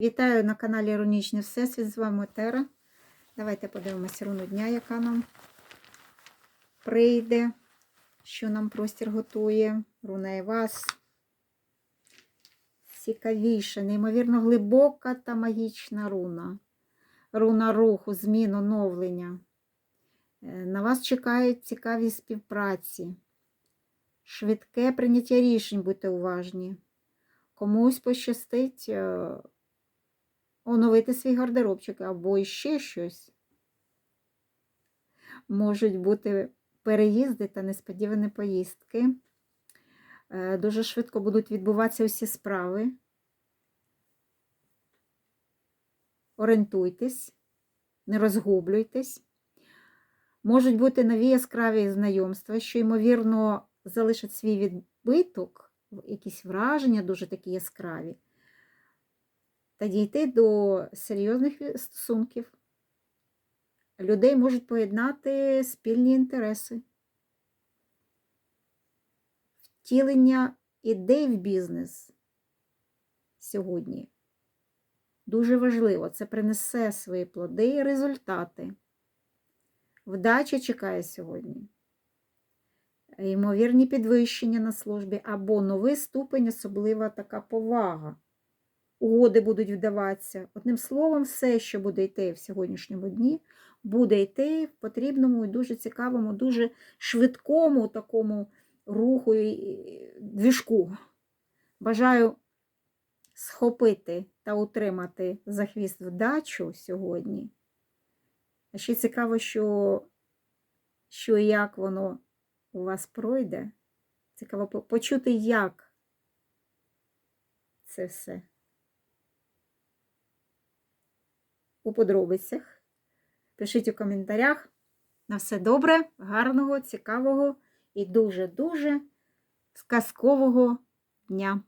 Вітаю на каналі Іронічний Всесвіт. З вами Тера. Давайте подивимося руну дня, яка нам прийде, що нам простір готує. Руна і вас. Цікавіша, неймовірно глибока та магічна руна. Руна руху, змін, оновлення. Е, На вас чекають цікаві співпраці. Швидке прийняття рішень, будьте уважні. Комусь пощастить е, оновити свій гардеробчик або ще щось. Можуть бути переїзди та несподівані поїздки. Е, Дуже швидко будуть відбуватися усі справи. Орієнтуйтесь, не розгублюйтесь. Можуть бути нові яскраві знайомства, що, ймовірно, залишать свій відбиток, якісь враження дуже такі яскраві та дійти до серйозних стосунків. Людей можуть поєднати спільні інтереси, втілення ідей в бізнес сьогодні. Дуже важливо, це принесе свої плоди і результати. Вдача чекає сьогодні. Ймовірні підвищення на службі або новий ступень, особлива така повага угоди будуть вдаватися. Одним словом, все, що буде йти в сьогоднішньому дні, буде йти в потрібному і дуже цікавому, дуже швидкому такому руху і двіжку. Бажаю схопити та утримати за хвіст вдачу сьогодні. А ще цікаво, що, що як воно у вас пройде. Цікаво почути, як це все. У подробицях. Пишіть у коментарях. На все добре, гарного, цікавого і дуже-дуже сказкового дня.